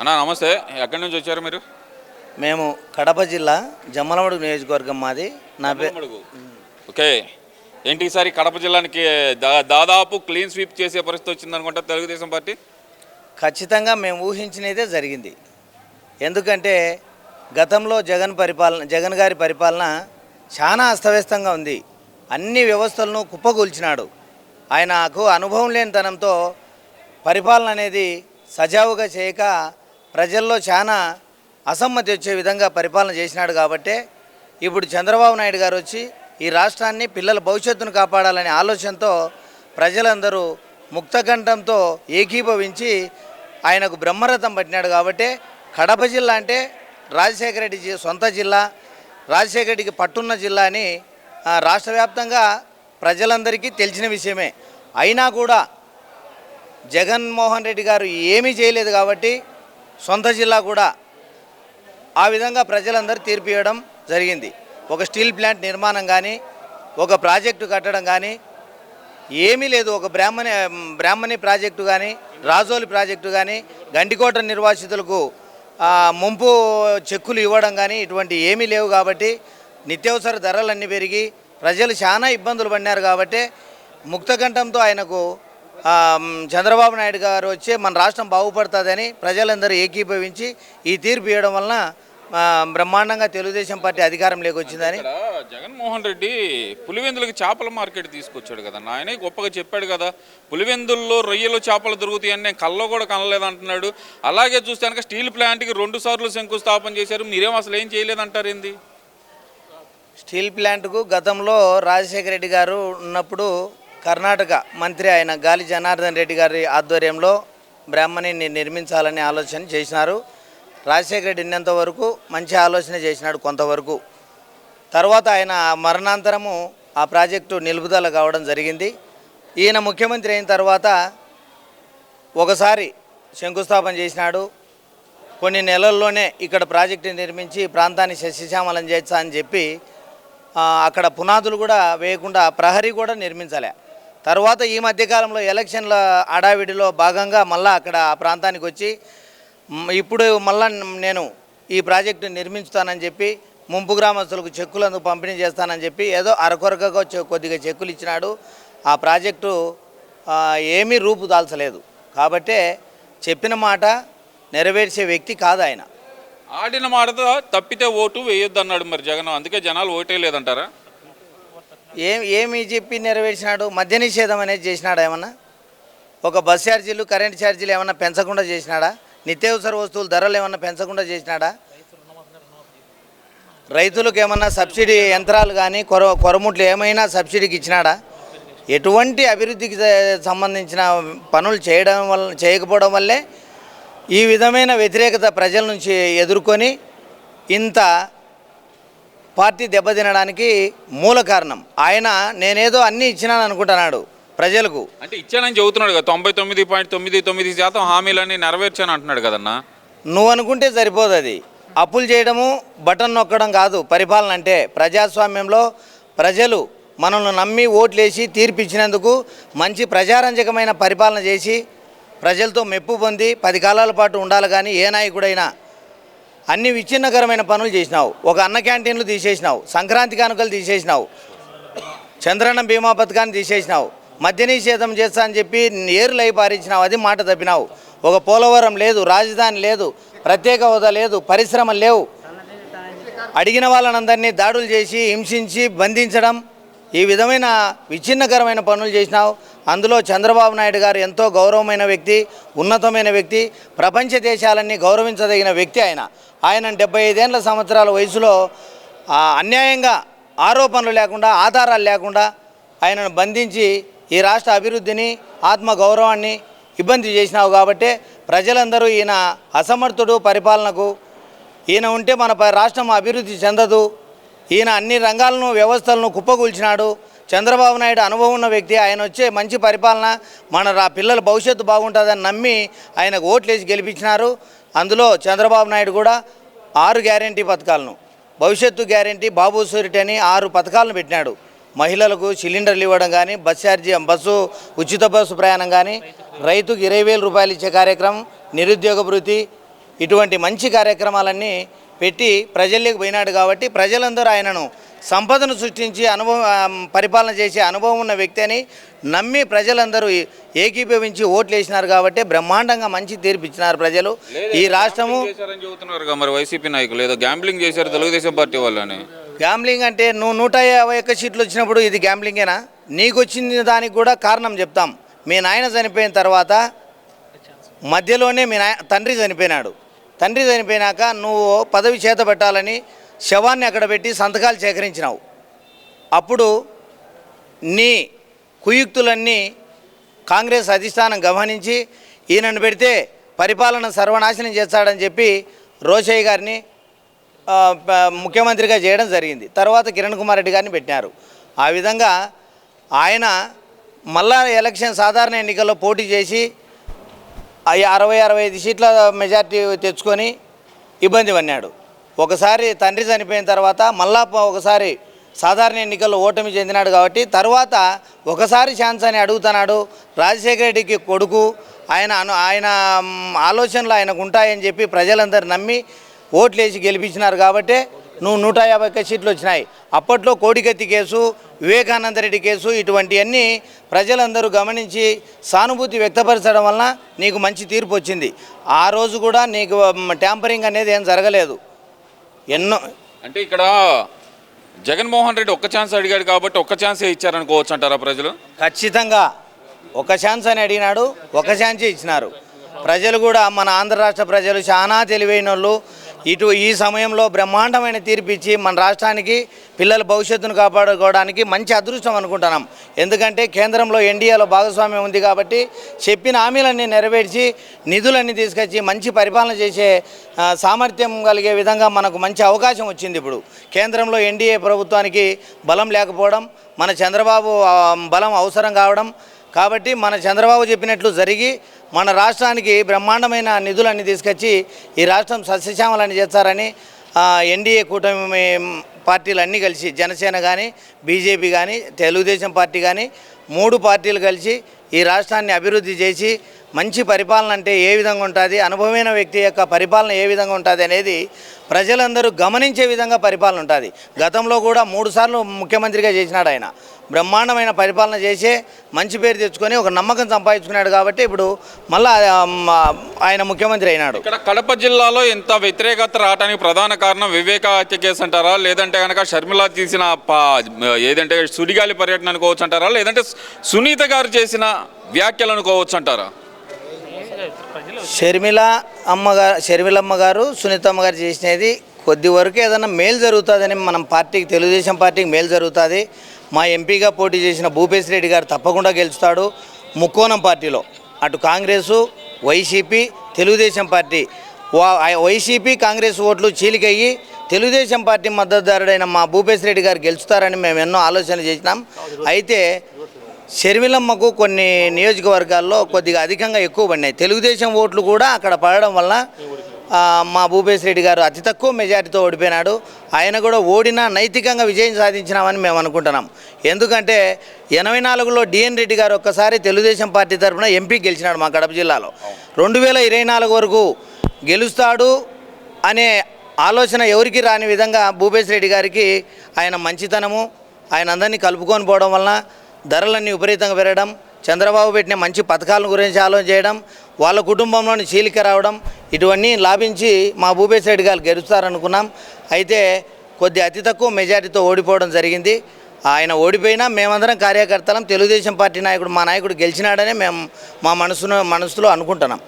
అన్న నమస్తే. ఎక్కడి నుంచి వచ్చారు మీరు? మేము కడప జిల్లా జమ్మలమడుగు నియోజకవర్గం మాది. నా పే మడుగు. ఓకే. ఏంటి ఈసారి కడప జిల్లానికి దాదాపు క్లీన్ స్వీప్ చేసే పరిస్థితి వచ్చింది అనుకుంటా తెలుగుదేశం పార్టీ? ఖచ్చితంగా మేము ఊహించినదే జరిగింది. ఎందుకంటే గతంలో జగన్ పరిపాలన జగన్ గారి పరిపాలన చాలా అస్తవ్యస్తంగా ఉంది. అన్ని వ్యవస్థలను కుప్పగూల్చినాడు ఆయనకు అనుభవం లేనితనంతో పరిపాలన అనేది సజావుగా చేయక ప్రజల్లో చాలా అసమ్మతి వచ్చే విధంగా పరిపాలన చేసినాడు కాబట్టే ఇప్పుడు చంద్రబాబు నాయుడు గారు వచ్చి ఈ రాష్ట్రాన్ని పిల్లల భవిష్యత్తును కాపాడాలనే ఆలోచనతో ప్రజలందరూ ముక్తకంఠంతో ఏకీభవించి ఆయనకు బ్రహ్మరథం పట్టినాడు కాబట్టి కడప జిల్లా అంటే రాజశేఖర రెడ్డి సొంత జిల్లా రాజశేఖర రెడ్డికి పట్టున్న జిల్లా అని రాష్ట్ర వ్యాప్తంగా ప్రజలందరికీ తెలిసిన విషయమే. అయినా కూడా జగన్మోహన్ రెడ్డి గారు ఏమీ చేయలేదు కాబట్టి సొంత జిల్లా కూడా ఆ విధంగా ప్రజలందరూ తీర్పు ఇవ్వడం జరిగింది. ఒక స్టీల్ ప్లాంట్ నిర్మాణం కానీ ఒక ప్రాజెక్టు కట్టడం కానీ ఏమీ లేదు. ఒక బ్రాహ్మణి బ్రాహ్మణి ప్రాజెక్టు కానీ రాజోలి ప్రాజెక్టు కానీ గండికోట నిర్వాసితులకు ముంపు చెక్కులు ఇవ్వడం కానీ ఇటువంటి ఏమీ లేవు కాబట్టి నిత్యావసర ధరలన్నీ పెరిగి ప్రజలు చాలా ఇబ్బందులు పడినారు కాబట్టి ముక్తకంఠంతో ఆయనకు చంద్రబాబు నాయుడు గారు వచ్చి మన రాష్ట్రం బాగుపడుతుందని ప్రజలందరూ ఏకీభవించి ఈ తీర్పు ఇవ్వడం వలన బ్రహ్మాండంగా తెలుగుదేశం పార్టీ అధికారంలోకి వచ్చిందని ఇక్కడ జగన్మోహన్ రెడ్డి పులివెందులకి చేపల మార్కెట్ తీసుకొచ్చాడు కదా ఆయనే గొప్పగా చెప్పాడు కదా పులివెందుల్లో రొయ్యలు చేపలు దొరుకుతాయని నేను కల్లో కూడా కనలేదు అంటున్నాడు అలాగే చూస్తే కనుక స్టీల్ ప్లాంట్కి రెండు సార్లు శంకుస్థాపన చేశారు మీరేం అసలు ఏం చేయలేదంటారు ఏంది? స్టీల్ ప్లాంట్కు గతంలో రాజశేఖర రెడ్డి గారు ఉన్నప్పుడు కర్ణాటక మంత్రి ఆయన గాలి జనార్దన్ రెడ్డి గారి ఆధ్వర్యంలో బ్రాహ్మణిని నిర్మించాలని ఆలోచన చేసినారు. రాజశేఖర రెడ్డి ఉన్నంత వరకు మంచి ఆలోచన చేసినాడు కొంతవరకు. తర్వాత ఆయన మరణాంతరము ఆ ప్రాజెక్టు నిలుపుదల కావడం జరిగింది. ఈయన ముఖ్యమంత్రి అయిన తర్వాత ఒకసారి శంకుస్థాపన చేసినాడు. కొన్ని నెలల్లోనే ఇక్కడ ప్రాజెక్టు నిర్మించి ప్రాంతాన్ని శశిశ్యామలం చేస్తా అని చెప్పి అక్కడ పునాదులు కూడా వేయకుండా ప్రహరీ కూడా నిర్మించలే. తర్వాత ఈ మధ్యకాలంలో ఎలక్షన్ల అడావిడిలో భాగంగా మళ్ళా అక్కడ ఆ ప్రాంతానికి వచ్చి ఇప్పుడు మళ్ళా నేను ఈ ప్రాజెక్టు నిర్మించుతానని చెప్పి ముంపు గ్రామస్తులకు చెక్కులందుకు పంపిణీ చేస్తానని చెప్పి ఏదో అరకొరకగా కొద్దిగా చెక్కులు ఇచ్చినాడు. ఆ ప్రాజెక్టు ఏమీ రూపు దాల్చలేదు. కాబట్టే చెప్పిన మాట నెరవేర్చే వ్యక్తి కాదు ఆయన ఆడిన మాటతో తప్పితే ఓటు వేయొద్దు అన్నాడు మరి జగన్. అందుకే జనాలు ఓటే లేదంటారా? ఏం ఏమి చెప్పి నెరవేర్చినాడు? మద్య నిషేధం అనేది చేసినాడా ఏమన్నా? ఒక బస్ ఛార్జీలు కరెంట్ ఛార్జీలు ఏమన్నా పెంచకుండా చేసినాడా? నిత్యావసర వస్తువుల ధరలు ఏమన్నా పెంచకుండా చేసినాడా? రైతులకు ఏమన్నా సబ్సిడీ యంత్రాలు కానీ కొర కొరముట్లు ఏమైనా సబ్సిడీకి ఇచ్చినాడా? ఎటువంటి అభివృద్ధికి సంబంధించిన పనులు చేయడం వల్ల చేయకపోవడం వల్లే ఈ విధమైన వ్యతిరేకత ప్రజల నుంచి ఎదుర్కొని ఇంత పార్టీ దెబ్బతినడానికి మూల కారణం. ఆయన నేనేదో అన్నీ ఇచ్చినాను అనుకుంటున్నాడు ప్రజలకు. అంటే ఇచ్చానని చెబుతున్నాడు కదా తొంభై తొమ్మిది పాయింట్ తొమ్మిది తొమ్మిది శాతం హామీలన్నీ నెరవేర్చాను అంటున్నాడు కదన్నా? నువ్వు అనుకుంటే సరిపోదు అది. అప్పులు చేయడము బటన్ నొక్కడం కాదు. పరిపాలన అంటే ప్రజాస్వామ్యంలో ప్రజలు మనల్ని నమ్మి ఓట్లేసి తీర్పు ఇచ్చినందుకు మంచి ప్రజారంజకమైన పరిపాలన చేసి ప్రజలతో మెప్పు పొంది పది కాలాల పాటు ఉండాలి కానీ ఏ నాయకుడైనా అన్ని విచ్ఛిన్నకరమైన పనులు చేసినావు. ఒక అన్న క్యాంటీన్లు తీసేసినావు. సంక్రాంతి కానుకలు తీసేసినావు. చంద్రన్న బీమా పథకాన్ని తీసేసినావు. మద్య నిషేధం చేస్తా అని చెప్పి ఏరులై పారించినావు. అది మాట తప్పినావు. ఒక పోలవరం లేదు రాజధాని లేదు ప్రత్యేక హోదా లేదు పరిశ్రమలు లేవు. అడిగిన వాళ్ళనందరినీ దాడులు చేసి హింసించి బంధించడం ఈ విధమైన విచ్ఛిన్నకరమైన పనులు చేసినావు. అందులో చంద్రబాబు నాయుడు గారు ఎంతో గౌరవమైన వ్యక్తి ఉన్నతమైన వ్యక్తి ప్రపంచ దేశాలన్నీ గౌరవించదగిన వ్యక్తి ఆయన. ఆయన డెబ్బై ఐదేళ్ళ సంవత్సరాల వయసులో అన్యాయంగా ఆరోపణలు లేకుండా ఆధారాలు లేకుండా ఆయనను బంధించి ఈ రాష్ట్ర అభివృద్ధిని ఆత్మ గౌరవాన్ని ఇబ్బంది చేసినావు కాబట్టి ప్రజలందరూ ఈయన అసమర్థుడు పరిపాలనకు ఈయన ఉంటే మన ప- రాష్ట్రం అభివృద్ధి చెందదు. ఈయన అన్ని రంగాలను వ్యవస్థలను కుప్పకూల్చినాడు. చంద్రబాబు నాయుడు అనుభవం ఉన్న వ్యక్తి. ఆయన వచ్చే మంచి పరిపాలన మన రా పిల్లల భవిష్యత్తు బాగుంటుందని నమ్మి ఆయనకు ఓట్లేసి గెలిపించినారు. అందులో చంద్రబాబు నాయుడు కూడా ఆరు గ్యారంటీ పథకాలను భవిష్యత్తు గ్యారంటీ బాబు సూరిటీ అని ఆరు పథకాలను పెట్టినాడు. మహిళలకు సిలిండర్లు ఇవ్వడం కానీ బస్ ఛార్జీ బస్సు ఉచిత బస్సు ప్రయాణం కానీ రైతుకు ఇరవై వేల రూపాయలు ఇచ్చే కార్యక్రమం నిరుద్యోగ భృతి ఇటువంటి మంచి కార్యక్రమాలన్నీ పెట్టి ప్రజల్లోకి పోయినాడు కాబట్టి ప్రజలందరూ ఆయనను సంపదను సృష్టించి అనుభవం పరిపాలన చేసే అనుభవం ఉన్న వ్యక్తి అని నమ్మి ప్రజలందరూ ఏకీభవించి ఓట్లు వేసినారు కాబట్టి బ్రహ్మాండంగా మంచి తీర్పు ఇచ్చినారు ప్రజలు. ఈ రాష్ట్రము చెబుతున్నారు మరి వైసీపీ నాయకులు. ఏదో గ్యాంబ్లింగ్ చేశారు తెలుగుదేశం పార్టీ వాళ్ళని. గ్యాంబ్లింగ్ అంటే నువ్వు నూట యాభై ఒక్క సీట్లు వచ్చినప్పుడు ఇది గ్యాంబ్లింగేనా నీకు వచ్చిన దానికి కూడా కారణం చెప్తాం. మీ నాయన చనిపోయిన తర్వాత మధ్యలోనే మీ నాయ తండ్రి చనిపోయినాడు. తండ్రి చనిపోయినాక నువ్వు పదవి చేత పెట్టాలని శవాన్ని అక్కడ పెట్టి సంతకాలు సేకరించినావు. అప్పుడు నీ కుయుక్తులన్నీ కాంగ్రెస్ అధిష్టానం గమనించి ఈయనను పెడితే పరిపాలన సర్వనాశనం చేస్తాడని చెప్పి రోషయ్య గారిని ముఖ్యమంత్రిగా చేయడం జరిగింది. తర్వాత కిరణ్ కుమార్ రెడ్డి గారిని పెట్టినారు. ఆ విధంగా ఆయన మళ్ళా ఎలక్షన్ సాధారణ ఎన్నికల్లో పోటీ చేసి అరవై అరవై ఐదు సీట్ల మెజార్టీ తెచ్చుకొని ఇబ్బంది పడినాడు. ఒకసారి తండ్రి చనిపోయిన తర్వాత మళ్ళా ఒకసారి సాధారణ ఎన్నికల్లో ఓటమి చెందినాడు కాబట్టి తర్వాత ఒకసారి ఛాన్స్ అని అడుగుతున్నాడు రాజశేఖర రెడ్డికి కొడుకు ఆయన ఆయన ఆలోచనలు ఆయనకు ఉంటాయని చెప్పి ప్రజలందరూ నమ్మి ఓట్లేసి గెలిపించినారు కాబట్టి నువ్వు నూట యాభై ఒక్క సీట్లు వచ్చినాయి. అప్పట్లో కోడికత్తి కేసు వివేకానంద రెడ్డి కేసు ఇటువంటివన్నీ ప్రజలందరూ గమనించి సానుభూతి వ్యక్తపరచడం వలన నీకు మంచి తీర్పు వచ్చింది. ఆ రోజు కూడా నీకు ట్యాంపరింగ్ అనేది ఏం జరగలేదు. ఎన్నో అంటే ఇక్కడ జగన్మోహన్ రెడ్డి ఒక్క ఛాన్స్ అడిగాడు కాబట్టి ఒక్క ఛాన్సే ఇచ్చారనుకోవచ్చు అంటారా ప్రజలు? ఖచ్చితంగా. ఒక ఛాన్స్ అని అడిగినాడు ఒక ఛాన్సే ఇచ్చినారు. ప్రజలు కూడా మన ఆంధ్ర రాష్ట్ర ప్రజలు చాలా తెలివైన వాళ్ళు ఇటు ఈ సమయంలో బ్రహ్మాండమైన తీర్పిచ్చి మన రాష్ట్రానికి పిల్లల భవిష్యత్తును కాపాడుకోవడానికి మంచి అదృష్టం అనుకుంటున్నాం. ఎందుకంటే కేంద్రంలో ఎన్డీఏలో భాగస్వామ్యం ఉంది కాబట్టి చెప్పిన హామీలన్నీ నెరవేర్చి నిధులన్నీ తీసుకొచ్చి మంచి పరిపాలన చేసే సామర్థ్యం కలిగే విధంగా మనకు మంచి అవకాశం వచ్చింది ఇప్పుడు. కేంద్రంలో ఎన్డీఏ ప్రభుత్వానికి బలం లేకపోవడం మన చంద్రబాబు బలం అవసరం కావడం కాబట్టి మన చంద్రబాబు చెప్పినట్లు జరిగి మన రాష్ట్రానికి బ్రహ్మాండమైన నిధులన్నీ తీసుకొచ్చి ఈ రాష్ట్రం సస్యశ్యామలని చేస్తారని ఎన్డీఏ కూటమి పార్టీలు అన్నీ కలిసి జనసేన కానీ బీజేపీ కానీ తెలుగుదేశం పార్టీ కానీ మూడు పార్టీలు కలిసి ఈ రాష్ట్రాన్ని అభివృద్ధి చేసి మంచి పరిపాలన అంటే ఏ విధంగా ఉంటుంది అనుభవమైన వ్యక్తి యొక్క పరిపాలన ఏ విధంగా ఉంటుంది అనేది ప్రజలందరూ గమనించే విధంగా పరిపాలన ఉంటుంది. గతంలో కూడా మూడుసార్లు ముఖ్యమంత్రిగా చేసినాడు ఆయన. బ్రహ్మాండమైన పరిపాలన చేసే మంచి పేరు తెచ్చుకొని ఒక నమ్మకం సంపాదించుకున్నాడు కాబట్టి ఇప్పుడు మళ్ళా ఆయన ముఖ్యమంత్రి అయినాడు. ఇక్కడ కడప జిల్లాలో ఇంత వ్యతిరేకత రావడానికి ప్రధాన కారణం వివేక హత్య కేసు అంటారా? లేదంటే కనుక షర్మిల తీసిన ఏదంటే సుడిగాలి పర్యటన అనుకోవచ్చు అంటారా? లేదంటే సునీత గారు చేసిన వ్యాఖ్యలు అనుకోవచ్చు అంటారా? షర్మిల అమ్మగారు షర్మిలమ్మ గారు సునీతమ్మ గారు చేసినది కొద్ది వరకు ఏదైనా మేలు జరుగుతుందని మనం పార్టీకి తెలుగుదేశం పార్టీకి మేలు జరుగుతుంది. మా ఎంపీగా పోటీ చేసిన భూపేశ్ రెడ్డి గారు తప్పకుండా గెలుస్తాడు ముక్కోణం పార్టీలో. అటు కాంగ్రెసు వైసీపీ తెలుగుదేశం పార్టీ. వైసీపీ కాంగ్రెస్ ఓట్లు చీలికయ్యి తెలుగుదేశం పార్టీ మద్దతుదారుడైన మా భూపేశ్ రెడ్డి గారు గెలుస్తారని మేము ఎన్నో ఆలోచన చేసినాం. అయితే షర్మిలమ్మకు కొన్ని నియోజకవర్గాల్లో కొద్దిగా అధికంగా ఎక్కువ పడినాయి. తెలుగుదేశం ఓట్లు కూడా అక్కడ పడడం వల్ల మా భూపేశ్ రెడ్డి గారు అతి తక్కువ మెజారిటీతో ఓడిపోయినాడు. ఆయన కూడా ఓడినా నైతికంగా విజయం సాధించినామని మేము అనుకుంటున్నాం. ఎందుకంటే ఎనభై నాలుగులో డిఎన్ రెడ్డి గారు ఒక్కసారి తెలుగుదేశం పార్టీ తరఫున ఎంపీ గెలిచినాడు మా కడప జిల్లాలో. రెండు వేల ఇరవై నాలుగు వరకు గెలుస్తాడు అనే ఆలోచన ఎవరికి రాని విధంగా భూపేశ్ రెడ్డి గారికి ఆయన మంచితనము ఆయన అందరినీ కలుపుకొని పోవడం వలన ధరలన్నీ విపరీతంగా పెరగడం చంద్రబాబు పెట్టిన మంచి పథకాల గురించి ఆలోచన చేయడం వాళ్ళ కుటుంబంలోని చీలిక రావడం ఇటువన్నీ లాభించి మా భూపేశ్ రెడ్డి గారు గెలుస్తారనుకున్నాం. అయితే కొద్ది అతి తక్కువ మెజారిటీతో ఓడిపోవడం జరిగింది. ఆయన ఓడిపోయినా మేమందరం కార్యకర్తలం తెలుగుదేశం పార్టీ నాయకుడు మా నాయకుడు గెలిచినాడనే మేము మా మనసును మనసులో అనుకుంటున్నాం.